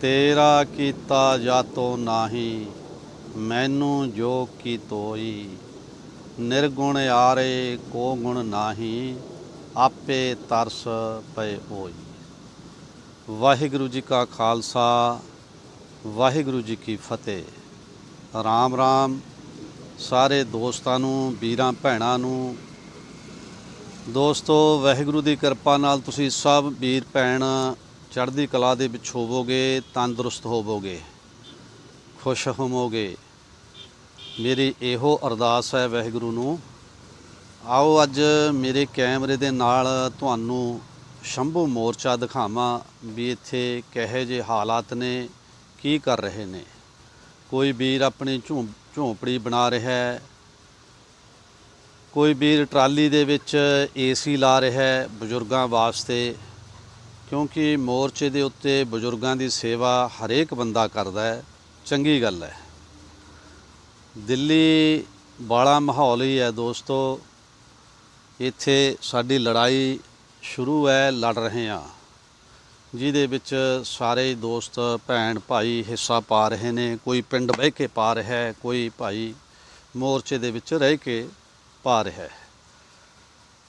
ਤੇਰਾ ਕੀਤਾ ਜਾਤੋ ਨਾਹੀ, ਮੈਨੂੰ ਜੋ ਕੀ ਤੋਈ। ਨਿਰਗੁਣ ਆਰੇ ਕੋ ਗੁਣ ਨਾਹੀ, ਆਪੇ ਤਰਸ ਪਏ ਹੋਈ। ਵਾਹਿਗੁਰੂ ਜੀ ਕਾ ਖਾਲਸਾ, ਵਾਹਿਗੁਰੂ ਜੀ ਕੀ ਫਤਿਹ। ਰਾਮ ਰਾਮ, ਸਾਰੇ ਦੋਸਤਾਂ ਨੂੰ, ਵੀਰਾਂ ਭੈਣਾਂ ਨੂੰ। ਦੋਸਤੋ, ਵਾਹਿਗੁਰੂ ਦੀ ਕਿਰਪਾ ਨਾਲ ਤੁਸੀਂ ਸਭ ਵੀਰ ਭੈਣ ਚੜ੍ਹਦੀ ਕਲਾ ਦੇ ਵਿੱਚ ਹੋਵੋਗੇ, ਤੰਦਰੁਸਤ ਹੋਵੋਗੇ, ਖੁਸ਼ ਹੋਵੋਗੇ। ਮੇਰੀ ਇਹੋ ਅਰਦਾਸ ਹੈ ਵਾਹਿਗੁਰੂ ਨੂੰ। ਆਓ ਅੱਜ ਮੇਰੇ ਕੈਮਰੇ ਦੇ ਨਾਲ ਤੁਹਾਨੂੰ ਸ਼ੰਭੂ ਮੋਰਚਾ ਦਿਖਾਵਾਂ ਵੀ ਇੱਥੇ ਕਿਹੋ ਜਿਹੇ ਹਾਲਾਤ ਨੇ, ਕੀ ਕਰ ਰਹੇ ਨੇ। ਕੋਈ ਵੀਰ ਆਪਣੀ ਝੂੰ, ਝੌਂਪੜੀ ਬਣਾ ਰਿਹਾ ਹੈ। ਕੋਈ ਵੀਰ ਟਰਾਲੀ ਦੇ ਵਿੱਚ ਏਸੀ ਲਾ ਰਿਹਾ ਹੈ ਬਜ਼ੁਰਗਾਂ ਵਾਸਤੇ। ਕਿਉਂਕਿ ਮੋਰਚੇ ਦੇ ਉੱਤੇ ਬਜ਼ੁਰਗਾਂ ਦੀ ਸੇਵਾ ਹਰੇਕ ਬੰਦਾ ਕਰਦਾ ਹੈ, ਚੰਗੀ ਗੱਲ ਹੈ। ਦਿੱਲੀ ਵਾਲਾ ਮਾਹੌਲ ਹੀ ਹੈ ਦੋਸਤੋ। ਇੱਥੇ ਸਾਡੀ ਲੜਾਈ ਸ਼ੁਰੂ ਹੈ, ਲੜ ਰਹੇ ਹਾਂ। ਜਿਹਦੇ ਵਿੱਚ ਸਾਰੇ ਦੋਸਤ, ਭੈਣ, ਭਾਈ ਹਿੱਸਾ ਪਾ ਰਹੇ ਨੇ। ਕੋਈ ਪਿੰਡ ਬਹਿ ਕੇ ਪਾ ਰਿਹਾ ਹੈ, ਕੋਈ ਭਾਈ ਮੋਰਚੇ ਦੇ ਵਿੱਚ ਰਹਿ ਕੇ ਪਾ ਰਿਹਾ ਹੈ।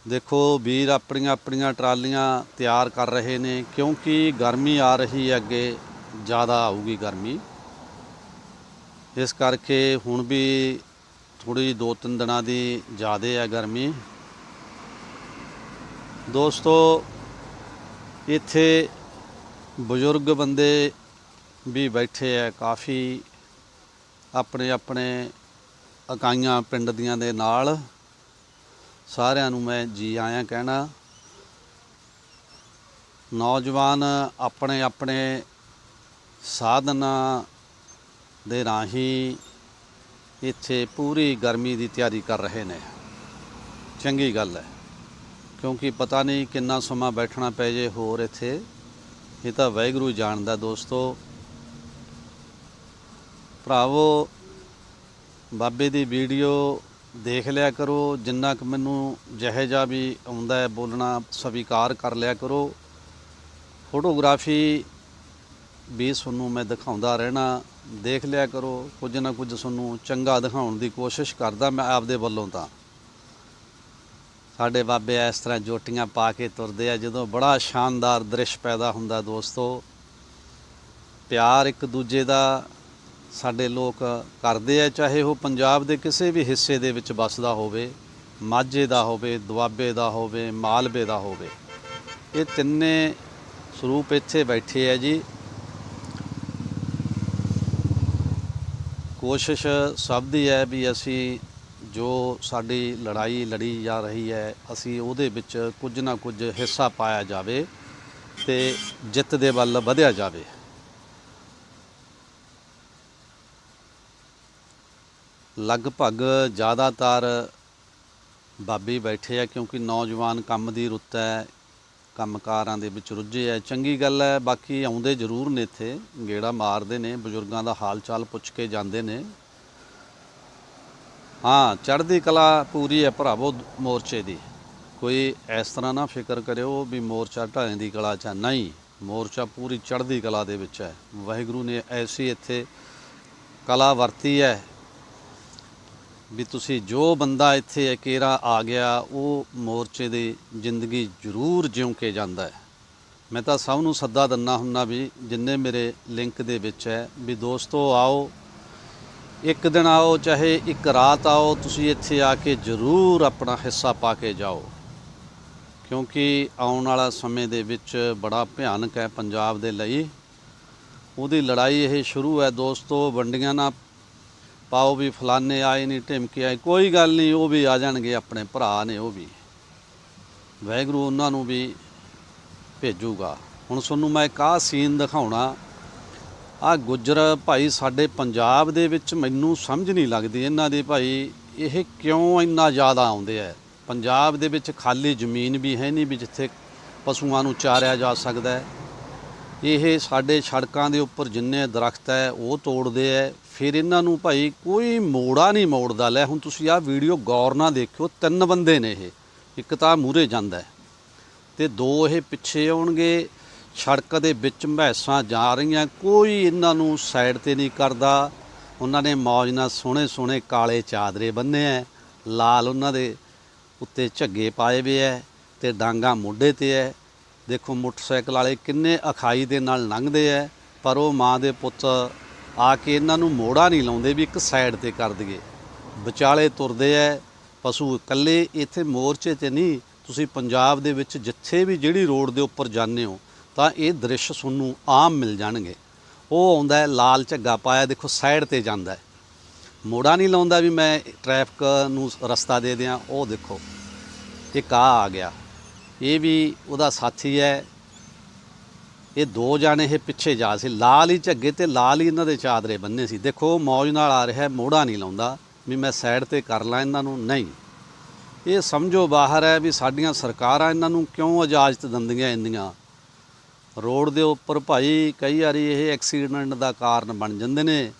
ਦੇਖੋ ਵੀਰ ਆਪਣੀਆਂ ਆਪਣੀਆਂ ਟਰਾਲੀਆਂ ਤਿਆਰ ਕਰ ਰਹੇ ਨੇ, ਕਿਉਂਕਿ ਗਰਮੀ ਆ ਰਹੀ ਹੈ ਅੱਗੇ, ਜ਼ਿਆਦਾ ਆਊਗੀ ਗਰਮੀ। ਇਸ ਕਰਕੇ ਹੁਣ ਵੀ ਥੋੜੀ ਦੋ ਤਿੰਨ ਦਿਨਾਂ ਦੀ ਜ਼ਿਆਦਾ ਹੈ ਗਰਮੀ। ਦੋਸਤੋ, ਇੱਥੇ ਬਜ਼ੁਰਗ ਬੰਦੇ ਵੀ ਬੈਠੇ ਆ ਕਾਫੀ ਆਪਣੇ ਆਪਣੇ ਇਕਾਈਆਂ ਪਿੰਡ ਦੀਆਂ ਦੇ ਨਾਲ। ਸਾਰਿਆਂ ਨੂੰ ਮੈਂ ਜੀ ਆਇਆਂ ਕਹਿਣਾ, ਨੌਜਵਾਨ ਆਪਣੇ ਆਪਣੇ ਸਾਧਨਾਂ ਦੇ ਰਾਹੀਂ ਇੱਥੇ ਪੂਰੀ ਗਰਮੀ ਦੀ ਤਿਆਰੀ ਕਰ ਰਹੇ ਨੇ। ਚੰਗੀ ਗੱਲ ਹੈ, ਕਿਉਂਕਿ ਪਤਾ ਨਹੀਂ ਕਿੰਨਾ ਸਮਾਂ ਬੈਠਣਾ ਪੈ ਜੇ ਹੋਰ ਇੱਥੇ। ਇਹ ਤਾਂ ਵਾਹਿਗੁਰੂ ਜਾਣਦਾ ਦੋਸਤੋ। ਭਰਾਵੋ, ਬਾਬੇ ਦੀ ਵੀਡੀਓ ਦੇਖ ਲਿਆ ਕਰੋ, ਜਿੰਨਾ ਕੁ ਮੈਨੂੰ ਜਿਹੇ ਜਿਹਾ ਵੀ ਆਉਂਦਾ ਹੈ ਬੋਲਣਾ, ਸਵੀਕਾਰ ਕਰ ਲਿਆ ਕਰੋ। ਫੋਟੋਗ੍ਰਾਫੀ ਵੀ ਤੁਹਾਨੂੰ ਮੈਂ ਦਿਖਾਉਂਦਾ ਰਹਿਣਾ, ਦੇਖ ਲਿਆ ਕਰੋ, ਕੁਝ ਨਾ ਕੁਝ ਤੁਹਾਨੂੰ ਚੰਗਾ ਦਿਖਾਉਣ ਦੀ ਕੋਸ਼ਿਸ਼ ਕਰਦਾ ਮੈਂ ਆਪਦੇ ਵੱਲੋਂ ਤਾਂ। ਸਾਡੇ ਬਾਬੇ ਇਸ ਤਰ੍ਹਾਂ ਜੋਟੀਆਂ ਪਾ ਕੇ ਤੁਰਦੇ ਆ, ਜਦੋਂ ਬੜਾ ਸ਼ਾਨਦਾਰ ਦ੍ਰਿਸ਼ ਪੈਦਾ ਹੁੰਦਾ ਦੋਸਤੋ। ਪਿਆਰ ਇੱਕ ਦੂਜੇ ਦਾ ਸਾਡੇ ਲੋਕ ਕਰਦੇ ਆ, ਚਾਹੇ ਉਹ ਪੰਜਾਬ ਦੇ ਕਿਸੇ ਵੀ ਹਿੱਸੇ ਦੇ ਵਿੱਚ ਵੱਸਦਾ ਹੋਵੇ, ਮਾਝੇ ਦਾ ਹੋਵੇ, ਦੁਆਬੇ ਦਾ ਹੋਵੇ, ਮਾਲਵੇ ਦਾ ਹੋਵੇ। ਇਹ ਤਿੰਨੇ ਸਰੂਪ ਇੱਥੇ ਬੈਠੇ ਆ ਜੀ। ਕੋਸ਼ਿਸ਼ ਸਭ ਦੀ ਹੈ ਵੀ ਅਸੀਂ ਜੋ ਸਾਡੀ ਲੜਾਈ ਲੜੀ ਜਾ ਰਹੀ ਹੈ, ਅਸੀਂ ਉਹਦੇ ਵਿੱਚ ਕੁਝ ਨਾ ਕੁਝ ਹਿੱਸਾ ਪਾਇਆ ਜਾਵੇ ਤੇ ਜਿੱਤ ਦੇ ਵੱਲ ਵਧਿਆ ਜਾਵੇ। ਲਗਭਗ ਜ਼ਿਆਦਾਤਰ ਬਾਬੇ ਬੈਠੇ ਆ ਕਿਉਂਕਿ ਨੌਜਵਾਨ ਕੰਮ ਦੀ ਰੁੱਤ ਹੈ, ਕੰਮਕਾਰਾਂ ਦੇ ਵਿੱਚ ਰੁੱਝੇ ਆ। ਚੰਗੀ ਗੱਲ ਹੈ, ਬਾਕੀ ਆਉਂਦੇ ਜ਼ਰੂਰ ਨੇ ਇੱਥੇ, ਗੇੜਾ ਮਾਰਦੇ ਨੇ, ਬਜ਼ੁਰਗਾਂ ਦਾ ਹਾਲ ਚਾਲ ਪੁੱਛ ਕੇ ਜਾਂਦੇ ਨੇ। ਹਾਂ, ਚੜ੍ਹਦੀ ਕਲਾ ਪੂਰੀ ਹੈ ਭਰਾਵੋ ਮੋਰਚੇ ਦੀ। ਕੋਈ ਇਸ ਤਰ੍ਹਾਂ ਨਾ ਫਿਕਰ ਕਰਿਓ ਵੀ ਮੋਰਚਾ ਢਾਣੇ ਦੀ ਕਲਾ ਚ ਹੈ। ਨਹੀਂ, ਮੋਰਚਾ ਪੂਰੀ ਚੜ੍ਹਦੀ ਕਲਾ ਦੇ ਵਿੱਚ ਹੈ। ਵਾਹਿਗੁਰੂ ਨੇ ਐਸੀ ਇੱਥੇ ਕਲਾ ਵਰਤੀ ਹੈ ਵੀ ਤੁਸੀਂ ਜੋ ਬੰਦਾ ਇੱਥੇ ਅਕੇਰਾ ਆ ਗਿਆ, ਉਹ ਮੋਰਚੇ ਦੀ ਜ਼ਿੰਦਗੀ ਜ਼ਰੂਰ ਜਿਉਂ ਕੇ ਜਾਂਦਾ ਹੈ। ਮੈਂ ਤਾਂ ਸਭ ਨੂੰ ਸੱਦਾ ਦਿੰਨਾ ਹੁੰਨਾ ਵੀ ਜਿੰਨੇ ਮੇਰੇ ਲਿੰਕ ਦੇ ਵਿੱਚ ਹੈ ਵੀ ਦੋਸਤੋ ਆਓ, ਇੱਕ ਦਿਨ ਆਓ, ਚਾਹੇ ਇੱਕ ਰਾਤ ਆਓ, ਤੁਸੀਂ ਇੱਥੇ ਆ ਕੇ ਜ਼ਰੂਰ ਆਪਣਾ ਹਿੱਸਾ ਪਾ ਕੇ ਜਾਓ। ਕਿਉਂਕਿ ਆਉਣ ਵਾਲਾ ਸਮੇਂ ਦੇ ਵਿੱਚ ਬੜਾ ਭਿਆਨਕ ਹੈ ਪੰਜਾਬ ਦੇ ਲਈ। ਉਹਦੀ ਲੜਾਈ ਇਹ ਸ਼ੁਰੂ ਹੈ ਦੋਸਤੋ, ਵੰਡੀਆਂ ਨਾਲ ਪਾਓ ਵੀ ਫਲਾਨੇ ਆਏ ਨਹੀਂ ਢਿਮਕੇ ਆਏ। ਕੋਈ ਗੱਲ ਨਹੀਂ ਉਹ ਵੀ ਆ ਜਾਣਗੇ, ਆਪਣੇ ਭਰਾ ਨੇ ਉਹ ਵੀ। ਵਾਹਿਗੁਰੂ ਉਹਨਾਂ ਨੂੰ ਵੀ ਭੇਜੂਗਾ। ਹੁਣ ਤੁਹਾਨੂੰ ਮੈਂ ਇੱਕ ਆਹ ਸੀਨ ਦਿਖਾਉਣਾ। ਆ ਗੁੱਜਰ ਭਾਈ ਸਾਡੇ ਪੰਜਾਬ ਦੇ ਵਿੱਚ ਮੈਨੂੰ ਸਮਝ ਨਹੀਂ ਲੱਗਦੀ ਇਹਨਾਂ ਦੇ ਭਾਈ, ਇਹ ਕਿਉਂ ਇੰਨਾ ਜ਼ਿਆਦਾ ਆਉਂਦੇ ਆ? ਪੰਜਾਬ ਦੇ ਵਿੱਚ ਖਾਲੀ ਜ਼ਮੀਨ ਵੀ ਹੈ ਨਹੀਂ ਵੀ ਜਿੱਥੇ ਪਸ਼ੂਆਂ ਨੂੰ ਚਾਰਿਆ ਜਾ ਸਕਦਾ ਹੈ। ਇਹ ਸਾਡੇ ਸੜਕਾਂ ਦੇ ਉੱਪਰ ਜਿੰਨੇ ਦਰਖਤ ਹੈ, ਉਹ ਤੋੜਦੇ ਐ ਫਿਰ ਇਹਨਾਂ ਨੂੰ ਭਾਈ ਕੋਈ ਮੋੜਾ ਨਹੀਂ ਮੋੜਦਾ। ਲੈ ਹੁਣ ਤੁਸੀਂ ਆਹ ਵੀਡੀਓ ਗੌਰ ਨਾਲ ਦੇਖਿਓ, ਤਿੰਨ ਬੰਦੇ ਨੇ ਇਹ। ਇੱਕ ਤਾਂ ਮੂਰੇ ਜਾਂਦਾ ਹੈ। ਤੇ ਦੋ ਇਹ ਪਿੱਛੇ ਆਉਣਗੇ, ਸੜਕ ਦੇ ਵਿੱਚ ਮਹਿਸਾਂ ਜਾ ਰਹੀਆਂ, ਕੋਈ ਇਹਨਾਂ ਨੂੰ ਸਾਈਡ ਤੇ ਨਹੀਂ ਕਰਦਾ। ਉਹਨਾਂ ਨੇ ਮੌਜ ਨਾਲ ਸੋਹਣੇ ਸੋਹਣੇ ਕਾਲੇ ਚਾਦਰੇ ਬੰਨੇ ਐ ਲਾਲ ਉਹਨਾਂ ਦੇ ਉੱਤੇ ਝੱਗੇ ਪਾਏ ਵੇ ਐ ਤੇ ਡਾਂਗਾ ਮੋਢੇ ਤੇ ਐ ਦੇਖੋ ਮੋਟਰਸਾਈਕਲ ਵਾਲੇ ਕਿੰਨੇ ਅਖਾਈ ਦੇ ਨਾਲ ਲੰਘਦੇ ਐ ਪਰ ਉਹ ਮਾਂ ਦੇ ਪੁੱਤ ਆ ਕੇ ਇਹਨਾਂ ਨੂੰ ਮੋੜਾ ਨਹੀਂ ਲਾਉਂਦੇ ਵੀ ਇੱਕ ਸਾਈਡ ਤੇ ਕਰ ਦਈਏ। ਵਿਚਾਲੇ ਤੁਰਦੇ ਐ, ਪਸ਼ੂ ਇਕੱਲੇ ਇੱਥੇ ਮੋਰਚੇ 'ਤੇ ਨਹੀਂ, ਤੁਸੀਂ ਪੰਜਾਬ ਦੇ ਵਿੱਚ ਜਿੱਥੇ ਵੀ ਜਿਹੜੀ ਰੋਡ ਦੇ ਉੱਪਰ ਜਾਂਦੇ ਹੋ, ਤਾਂ ਇਹ ਦ੍ਰਿਸ਼ ਤੁਹਾਨੂੰ ਆਮ ਮਿਲ ਜਾਣਗੇ। ਉਹ ਆਉਂਦਾ ਲਾਲ ਝੱਗਾ ਪਾਇਆ, ਦੇਖੋ ਸਾਈਡ ਤੇ ਜਾਂਦਾ ਹੈ ਮੋੜਾ ਨਹੀਂ ਲਾਉਂਦਾ ਵੀ ਮੈਂ ਟ੍ਰੈਫਿਕ ਨੂੰ ਰਸਤਾ ਦੇ ਦਿਆਂ, ਉਹ ਦੇਖੋ, ਇੱਕ ਆ ਆ ਗਿਆ। ਇਹ ਵੀ ਉਹਦਾ ਸਾਥੀ ਹੈ ਇਹ ਦੋ ਜਾਣੇ ਇਹ ਪਿੱਛੇ ਜਾ ਸੀ। ਲਾਲ ਹੀ ਝੱਗੇ ਤੇ ਲਾਲ ਹੀ ਇਹਨਾਂ ਦੇ ਚਾਦਰੇ ਬੰਨੇ ਸੀ। ਦੇਖੋ ਮੌਜ ਨਾਲ ਆ ਰਿਹਾ, ਮੋੜਾ ਨਹੀਂ ਲਾਉਂਦਾ। ਵੀ ਮੈਂ ਸਾਈਡ ਤੇ ਕਰ ਲਾਂ ਇਹਨਾਂ ਨੂੰ, ਨਹੀਂ। ਇਹ ਸਮਝੋ ਬਾਹਰ ਹੈ ਵੀ ਸਾਡੀਆਂ ਸਰਕਾਰਾਂ ਇਹਨਾਂ ਨੂੰ ਕਿਉਂ ਇਜਾਜ਼ਤ ਦਿੰਦੀਆਂ ਇੰਨੀਆਂ? ਰੋਡ ਦੇ ਉੱਪਰ ਭਾਈ ਕਈ ਵਾਰੀ ਇਹ ਐਕਸੀਡੈਂਟ ਦਾ ਕਾਰਨ ਬਣ ਜਾਂਦੇ ਨੇ।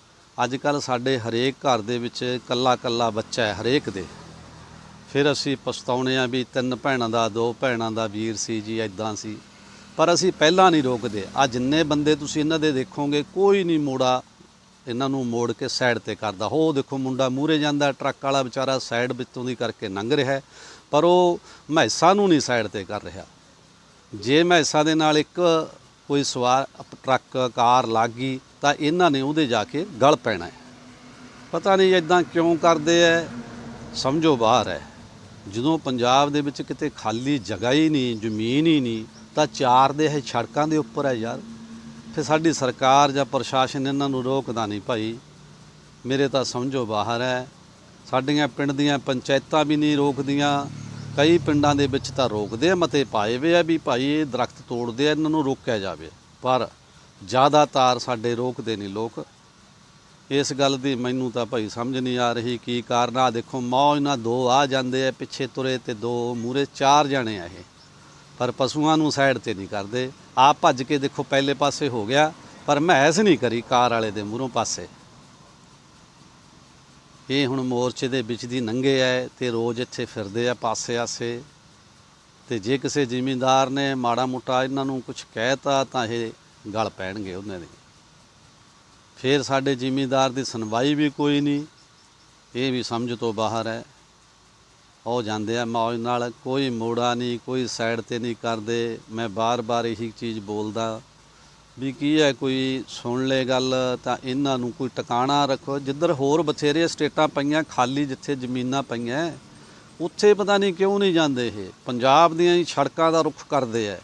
ਅੱਜ ਕੱਲ ਸਾਡੇ ਹਰੇਕ ਘਰ ਦੇ ਵਿੱਚ ਕੱਲਾ ਕੱਲਾ ਬੱਚਾ ਹੈ, ਹਰੇਕ ਦੇ। ਫਿਰ ਅਸੀਂ ਪਛਤਾਉਣੇ ਆ ਵੀ ਤਿੰਨ ਭੈਣਾਂ ਦਾ, ਦੋ ਭੈਣਾਂ ਦਾ ਵੀਰ ਸੀ ਜੀ ਐਦਾਂ ਸੀ। ਪਰ ਅਸੀਂ ਪਹਿਲਾਂ ਨਹੀਂ ਰੋਕਦੇ। ਆ ਜਿੰਨੇ ਬੰਦੇ ਤੁਸੀਂ ਇਹਨਾਂ ਦੇ ਦੇਖੋਗੇ, ਕੋਈ ਨਹੀਂ ਮੋੜਾ ਇਹਨਾਂ ਨੂੰ ਮੋੜ ਕੇ ਸਾਈਡ ਤੇ ਕਰਦਾ। ਹੋ ਦੇਖੋ ਮੁੰਡਾ ਮੂਰੇ ਜਾਂਦਾ, ਟਰੱਕ ਵਾਲਾ ਵਿਚਾਰਾ ਸਾਈਡ ਵਿੱਚੋਂ ਦੀ ਕਰਕੇ ਲੰਘ ਰਿਹਾ ਪਰ ਉਹ ਮਹਿਸਾ ਨੂੰ ਨਹੀਂ ਸਾਈਡ ਤੇ ਕਰ ਰਿਹਾ। ਜੇ ਮਹਿਸਾ ਦੇ ਨਾਲ ਇੱਕ ਕੋਈ ਸਵਾਰ ਟਰੱਕ, ਕਾਰ ਲੱਗ ਗਈ, ਤਾਂ ਇਹਨਾਂ ਨੇ ਉਹਦੇ ਜਾ ਕੇ ਗਲ ਪੈਣਾ ਹੈ। ਪਤਾ ਨਹੀਂ ਇਦਾਂ ਕਿਉਂ ਕਰਦੇ ਐ ਸਮਝੋ ਬਾਹਰ ਹੈ। ਜਦੋਂ ਪੰਜਾਬ ਦੇ ਵਿੱਚ ਕਿਤੇ ਖਾਲੀ ਜਗ੍ਹਾ ਹੀ ਨਹੀਂ, ਜ਼ਮੀਨ ਹੀ ਨਹੀਂ ਤਾਂ ਚਾਰ ਦੇ ਇਹ ਸੜਕਾਂ ਦੇ ਉੱਪਰ ਹੈ ਯਾਰ। ਫਿਰ ਸਾਡੀ ਸਰਕਾਰ ਜਾਂ ਪ੍ਰਸ਼ਾਸਨ ਇਹਨਾਂ ਨੂੰ ਰੋਕਦਾ ਨਹੀਂ ਭਾਈ। ਮੇਰੇ ਤਾਂ ਸਮਝੋ ਬਾਹਰ ਹੈ। ਸਾਡੀਆਂ ਪਿੰਡ ਦੀਆਂ ਪੰਚਾਇਤਾਂ ਵੀ ਨਹੀਂ ਰੋਕਦੀਆਂ। ਕਈ ਪਿੰਡਾਂ ਦੇ ਵਿੱਚ ਤਾਂ ਰੋਕਦੇ ਆ, ਮਤੇ ਪਾਏ ਵੇ ਆ ਵੀ ਭਾਈ ਇਹ ਦਰਖਤ ਤੋੜਦੇ ਆ, ਇਹਨਾਂ ਨੂੰ ਰੋਕਿਆ ਜਾਵੇ। ਪਰ ਜ਼ਿਆਦਾਤਰ ਸਾਡੇ ਰੋਕਦੇ ਨਹੀਂ ਲੋਕ। ਇਸ ਗੱਲ ਦੀ ਮੈਨੂੰ ਤਾਂ ਭਾਈ ਸਮਝ ਨਹੀਂ ਆ ਰਹੀ ਕੀ ਕਾਰਨ ਆ। ਦੇਖੋ ਮੌਜ ਨਾਲ ਦੋ ਆ ਜਾਂਦੇ ਆ, ਪਿੱਛੇ ਤੁਰੇ ਤੇ ਦੋ ਮੂਰੇ ਚਾਰ ਜਾਣੇ ਆ ਇਹ। ਪਰ ਪਸ਼ੂਆਂ ਨੂੰ ਸਾਈਡ ਤੇ ਨਹੀਂ ਕਰਦੇ। ਆਪ ਭੱਜ ਕੇ ਦੇਖੋ ਪਹਿਲੇ ਪਾਸੇ ਹੋ ਗਿਆ, ਪਰ ਮਹਿਸ ਨਹੀਂ ਕਰੀ ਕਾਰ ਵਾਲੇ ਦੇ ਮੂਹਰੋਂ ਪਾਸੇ। ਇਹ ਹੁਣ ਮੋਰਚੇ ਦੇ ਵਿੱਚ ਦੀ ਨੰਗੇ ਐ ਤੇ ਰੋਜ਼ ਇੱਥੇ ਫਿਰਦੇ ਆ ਪਾਸੇ ਆਸੇ ਤੇ ਜੇ ਕਿਸੇ ਜ਼ਿਮੀਂਦਾਰ ਨੇ ਮਾੜਾ ਮੋਟਾ ਇਹਨਾਂ ਨੂੰ ਕੁਝ ਕਹਿਤਾ ਤਾਂ ਇਹ ਗਲ ਪੈਣਗੇ ਉਹਨਾਂ ਦੇ। ਫਿਰ ਸਾਡੇ ਜ਼ਿਮੀਂਦਾਰ ਦੀ ਸੁਣਵਾਈ ਵੀ ਕੋਈ ਨਹੀਂ, ਇਹ ਵੀ ਸਮਝ ਤੋਂ ਬਾਹਰ ਹੈ ਹੋ ਜਾਂਦੇ ਆ। ਮੌਜ ਨਾਲ ਕੋਈ ਮੋੜਾ ਨਹੀਂ, ਕੋਈ ਸਾਈਡ ਤੇ ਨਹੀਂ ਕਰਦੇ। ਮੈਂ ਬਾਰ-ਬਾਰ ਇਹੀ ਚੀਜ਼ ਬੋਲਦਾ ਵੀ ਕੀ ਹੈ, ਕੋਈ ਸੁਣ ਲੈ ਗੱਲ ਤਾਂ ਇਹਨਾਂ ਨੂੰ ਕੋਈ ਟਿਕਾਣਾ ਰੱਖੋ। ਜਿੱਧਰ ਹੋਰ ਬਥੇਰੇ ਸਟੇਟਾਂ ਪਈਆਂ, ਖਾਲੀ ਜਿੱਥੇ ਜ਼ਮੀਨਾਂ ਪਈਆਂ, ਉੱਥੇ ਪਤਾ ਨਹੀਂ ਕਿਉਂ ਨਹੀਂ ਜਾਂਦੇ ਇਹ। ਪੰਜਾਬ ਦੀਆਂ ਹੀ ਸੜਕਾਂ ਦਾ ਰੁੱਖ ਕਰਦੇ ਐ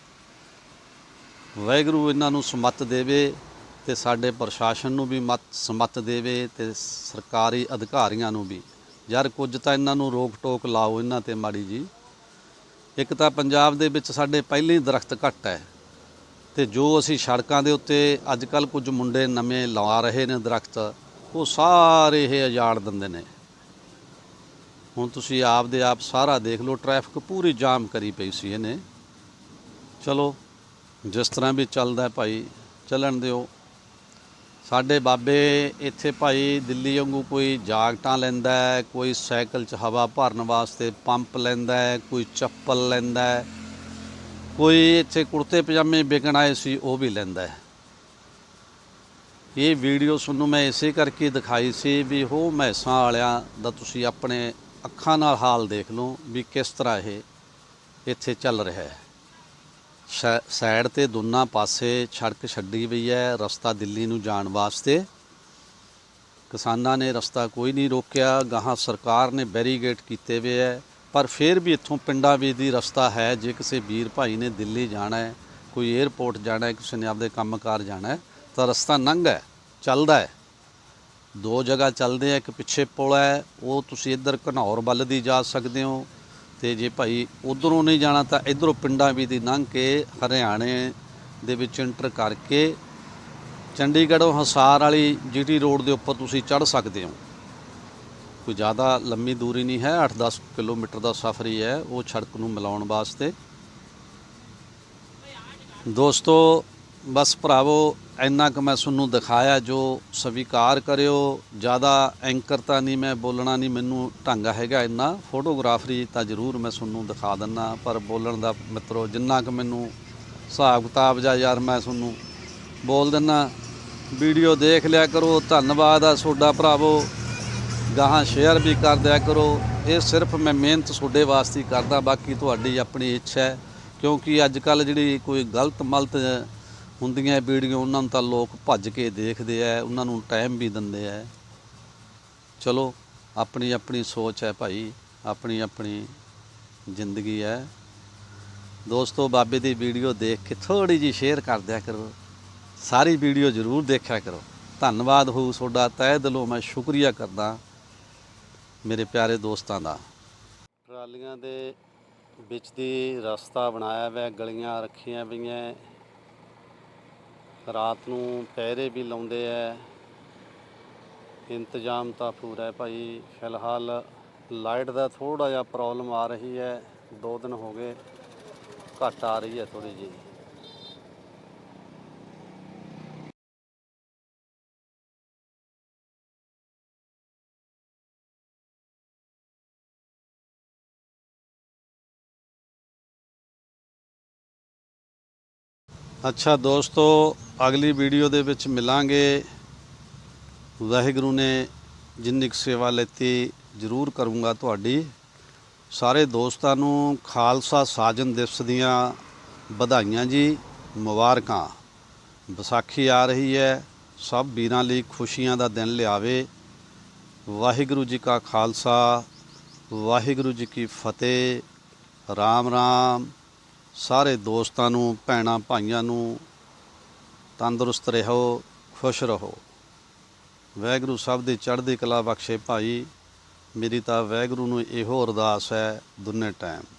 ਵਾਹਿਗੁਰੂ ਇਹਨਾਂ ਨੂੰ ਸਮੱਤ ਦੇਵੇ ਤੇ ਸਾਡੇ ਪ੍ਰਸ਼ਾਸਨ ਨੂੰ ਵੀ ਮਤ ਸਮੱਤ ਦੇਵੇ ਤੇ ਸਰਕਾਰੀ ਅਧਿਕਾਰੀਆਂ ਨੂੰ ਵੀ। ਯਾਰ ਕੁਝ ਤਾਂ ਇਹਨਾਂ ਨੂੰ ਰੋਕ ਟੋਕ ਲਾਓ ਇਹਨਾਂ ਤੇ ਮਾੜੀ ਜੀ। ਇੱਕ ਤਾਂ ਪੰਜਾਬ ਦੇ ਵਿੱਚ ਸਾਡੇ ਪਹਿਲੇ ਹੀ ਦਰਖਤ ਘੱਟ ਹੈ ਤੇ ਜੋ ਅਸੀਂ ਸੜਕਾਂ ਦੇ ਉੱਤੇ ਅੱਜ ਕੱਲ ਕੁਝ ਮੁੰਡੇ ਨਵੇਂ ਲਵਾ ਰਹੇ ਨੇ ਦਰਖਤ, ਉਹ ਸਾਰੇ ਇਹ ਉਜਾੜ ਦਿੰਦੇ ਨੇ। ਹੁਣ ਤੁਸੀਂ ਆਪ ਦੇ ਆਪ ਸਾਰਾ ਦੇਖ ਲਓ, ਟ੍ਰੈਫਿਕ ਪੂਰੀ ਜਾਮ ਕਰੀ ਪਈ ਸੀ ਇਹਨੇ। ਚਲੋ, ਜਿਸ ਤਰ੍ਹਾਂ ਵੀ ਚੱਲਦਾ ਭਾਈ, ਚੱਲਣ ਦਿਓ। ਸਾਡੇ ਬਾਬੇ ਇੱਥੇ ਭਾਈ ਦਿੱਲੀ ਵਾਂਗੂ ਕੋਈ ਜਾਕਟਾਂ ਲੈਂਦਾ ਹੈ, ਕੋਈ ਸਾਈਕਲ 'ਚ ਹਵਾ ਭਰਨ ਵਾਸਤੇ ਪੰਪ ਲੈਂਦਾ ਹੈ, ਕੋਈ ਚੱਪਲ ਲੈਂਦਾ ਹੈ, ਕੋਈ ਇੱਥੇ ਕੁੜਤੇ ਪਜਾਮੇ ਵਿਕਣ ਆਏ ਸੀ, ਉਹ ਵੀ ਲੈਂਦਾ ਹੈ। ਇਹ ਵੀਡੀਓ ਤੁਹਾਨੂੰ ਮੈਂ ਇਸੇ ਕਰਕੇ ਦਿਖਾਈ ਸੀ ਵੀ ਉਹ ਮੈਸਾਂ ਵਾਲਿਆਂ ਦਾ ਤੁਸੀਂ ਆਪਣੇ ਅੱਖਾਂ ਨਾਲ ਹਾਲ ਦੇਖ ਲਓ ਵੀ ਕਿਸ ਤਰ੍ਹਾਂ ਇਹ ਇੱਥੇ ਚੱਲ ਰਿਹਾ ਹੈ। ਸਾਈਡ ਤੇ ਦੋਨਾਂ ਪਾਸੇ ਸੜਕ ਛੱਡੀ ਪਈ ਹੈ ਰਸਤਾ ਦਿੱਲੀ ਨੂੰ ਜਾਣ ਵਾਸਤੇ। ਕਿਸਾਨਾਂ ਨੇ ਰਸਤਾ ਕੋਈ ਨਹੀਂ ਰੋਕਿਆ, ਗਾਹਾਂ ਸਰਕਾਰ ਨੇ ਬੈਰੀਗੇਟ ਕੀਤੇ ਹੋਏ ਹੈ, ਪਰ ਫਿਰ ਵੀ ਇੱਥੋਂ ਪਿੰਡਾਂ ਵਿੱਚ ਦੀ ਰਸਤਾ ਹੈ, ਜੇ ਕਿਸੇ ਵੀਰ ਭਾਈ ਨੇ ਦਿੱਲੀ ਜਾਣਾ ਹੈ, ਕੋਈ 에ਅਰਪੋਰਟ ਜਾਣਾ ਹੈ, ਕਿਸੇ ਨੇ ਆਪਦੇ ਕੰਮਕਾਰ ਜਾਣਾ ਹੈ, ਤਾਂ ਰਸਤਾ ਨੰਗਾ ਹੈ, ਚੱਲਦਾ ਹੈ। ਦੋ ਜਗ੍ਹਾ ਚੱਲਦੇ ਆ, ਇੱਕ ਪਿੱਛੇ ਪੁਲ ਹੈ, ਉਹ ਤੁਸੀਂ ਇੱਧਰ ਘਨੌਰ ਵੱਲ ਦੀ ਜਾ ਸਕਦੇ ਹੋ ਤੇ ਜੇ ਭਾਈ ਉਧਰੋਂ ਨਹੀਂ ਜਾਣਾ ਤਾਂ ਇਧਰੋਂ ਪਿੰਡਾਂ ਵੀ ਦੀ ਲੰਘ ਕੇ ਹਰਿਆਣੇ ਦੇ ਵਿੱਚ ਇੰਟਰ ਕਰਕੇ ਚੰਡੀਗੜ੍ਹੋਂ ਹਸਾਰ ਵਾਲੀ ਜੀਟੀ ਰੋਡ ਦੇ ਉੱਪਰ ਤੁਸੀਂ ਚੜ੍ਹ ਸਕਦੇ ਹੋ। ਕੋਈ ਜ਼ਿਆਦਾ ਲੰਮੀ ਦੂਰੀ ਨਹੀਂ ਹੈ 8-10 ਕਿਲੋਮੀਟਰ ਦਾ ਸਫ਼ਰ ਹੀ ਹੈ, ਉਹ ਸੜਕ ਨੂੰ ਮਿਲਾਉਣ ਵਾਸਤੇ। ਦੋਸਤੋ, ਬਸ ਭਰਾਵੋ ਇੰਨਾ ਕੁ ਮੈਂ ਤੁਹਾਨੂੰ ਦਿਖਾਇਆ ਜੋ ਸਵੀਕਾਰ ਕਰਿਓ, ਜ਼ਿਆਦਾ ਐਂਕਰ ਤਾਂ ਨਹੀਂ ਮੈਂ, ਬੋਲਣਾ ਨਹੀਂ, ਮੈਨੂੰ ਢੰਗ ਹੈਗਾ ਇੰਨਾ। ਫੋਟੋਗ੍ਰਾਫਰੀ ਤਾਂ ਜ਼ਰੂਰ ਮੈਂ ਤੁਹਾਨੂੰ ਦਿਖਾ ਦਿੰਨਾ, ਪਰ ਬੋਲਣ ਦਾ ਮਿੱਤਰੋ, ਜਿੰਨਾ ਕੁ ਮੈਨੂੰ ਹਿਸਾਬ ਕਿਤਾਬ ਜਾਂ ਯਾਰ ਮੈਂ ਤੁਹਾਨੂੰ ਬੋਲ ਦਿੰਨਾ, ਵੀਡੀਓ ਦੇਖ ਲਿਆ ਕਰੋ, ਧੰਨਵਾਦ ਆ ਤੁਹਾਡਾ ਭਰਾਵੋ। ਗਾਹਾਂ ਸ਼ੇਅਰ ਵੀ ਕਰ ਦਿਆ ਕਰੋ। ਇਹ ਸਿਰਫ ਮੈਂ ਮਿਹਨਤ ਤੁਹਾਡੇ ਵਾਸਤੇ ਕਰਦਾ, ਬਾਕੀ ਤੁਹਾਡੀ ਆਪਣੀ ਇੱਛਾ ਹੈ, ਕਿਉਂਕਿ ਅੱਜ ਕੱਲ ਜਿਹੜੀ ਕੋਈ ਗਲਤ ਮਲਤ ਹੁੰਦੀਆਂ ਵੀਡੀਓ, ਉਹਨਾਂ ਨੂੰ ਤਾਂ ਲੋਕ ਭੱਜ ਕੇ ਦੇਖਦੇ ਆ, ਉਹਨਾਂ ਨੂੰ ਟਾਈਮ ਵੀ ਦਿੰਦੇ ਆ। ਚਲੋ, ਆਪਣੀ ਆਪਣੀ ਸੋਚ ਹੈ ਭਾਈ, ਆਪਣੀ ਆਪਣੀ ਜ਼ਿੰਦਗੀ ਹੈ। ਦੋਸਤੋ, ਬਾਬੇ ਦੀ ਵੀਡੀਓ ਦੇਖ ਕੇ ਥੋੜੀ ਜੀ ਸ਼ੇਅਰ ਕਰ ਦਿਆ ਕਰੋ। ਸਾਰੀ ਵੀਡੀਓ ਜ਼ਰੂਰ ਦੇਖਿਆ ਕਰੋ। ਧੰਨਵਾਦ ਹੋਊ ਤੁਹਾਡਾ, ਤਹਿ ਦਿਲੋਂ ਮੈਂ ਸ਼ੁਕਰੀਆ ਕਰਦਾ ਮੇਰੇ ਪਿਆਰੇ ਦੋਸਤਾਂ ਦਾ। ਟਰਾਲੀਆਂ ਦੇ ਵਿੱਚ ਦੀ ਰਸਤਾ ਬਣਾਇਆ ਹੋਇਆ ਗਲੀਆਂ ਰੱਖੀਆਂ ਪਈਆਂ। ਰਾਤ ਨੂੰ ਪਹਿਰੇ ਵੀ ਲਾਉਂਦੇ ਐ। ਇੰਤਜ਼ਾਮ ਤਾਂ ਪੂਰਾ ਹੈ ਭਾਈ। ਫਿਲਹਾਲ ਲਾਈਟ ਦਾ ਥੋੜਾ ਜਿਹਾ ਪ੍ਰੋਬਲਮ ਆ ਰਹੀ ਹੈ ਦੋ ਦਿਨ ਹੋ ਗਏ, ਘੱਟ ਆ ਰਹੀ ਹੈ ਥੋੜੀ ਜਿਹੀ। ਅੱਛਾ ਦੋਸਤੋ, ਅਗਲੀ ਵੀਡੀਓ ਦੇ ਵਿੱਚ ਮਿਲਾਂਗੇ। ਵਾਹਿਗੁਰੂ ਨੇ ਜਿੰਨੀ ਕੁ ਸੇਵਾ ਲੈਤੀ, ਜ਼ਰੂਰ ਕਰੂੰਗਾ ਤੁਹਾਡੀ। ਸਾਰੇ ਦੋਸਤਾਂ ਨੂੰ ਖਾਲਸਾ ਸਾਜਨ ਦਿਵਸ ਦੀਆਂ ਵਧਾਈਆਂ ਜੀ, ਮੁਬਾਰਕਾਂ। ਵਿਸਾਖੀ ਆ ਰਹੀ ਹੈ, ਸਭ ਵੀਰਾਂ ਲਈ ਖੁਸ਼ੀਆਂ ਦਾ ਦਿਨ ਲਿਆਵੇ। ਵਾਹਿਗੁਰੂ ਜੀ ਕਾ ਖਾਲਸਾ, ਵਾਹਿਗੁਰੂ ਜੀ ਕੀ ਫਤਿਹ। ਰਾਮ ਰਾਮ। ਸਾਰੇ ਦੋਸਤਾਂ ਨੂੰ, ਭੈਣਾਂ ਭਾਈਆਂ ਨੂੰ ਤੰਦਰੁਸਤ ਰਹੋ, ਖੁਸ਼ ਰਹੋ। ਵਾਹਿਗੁਰੂ ਸਭ ਦੀ ਚੜ੍ਹਦੀ ਕਲਾ ਬਖਸ਼ੇ ਭਾਈ। ਮੇਰੀ ਤਾਂ ਵਾਹਿਗੁਰੂ ਨੂੰ ਇਹੋ ਅਰਦਾਸ ਹੈ, ਦੁਨੇ ਟਾਈਮ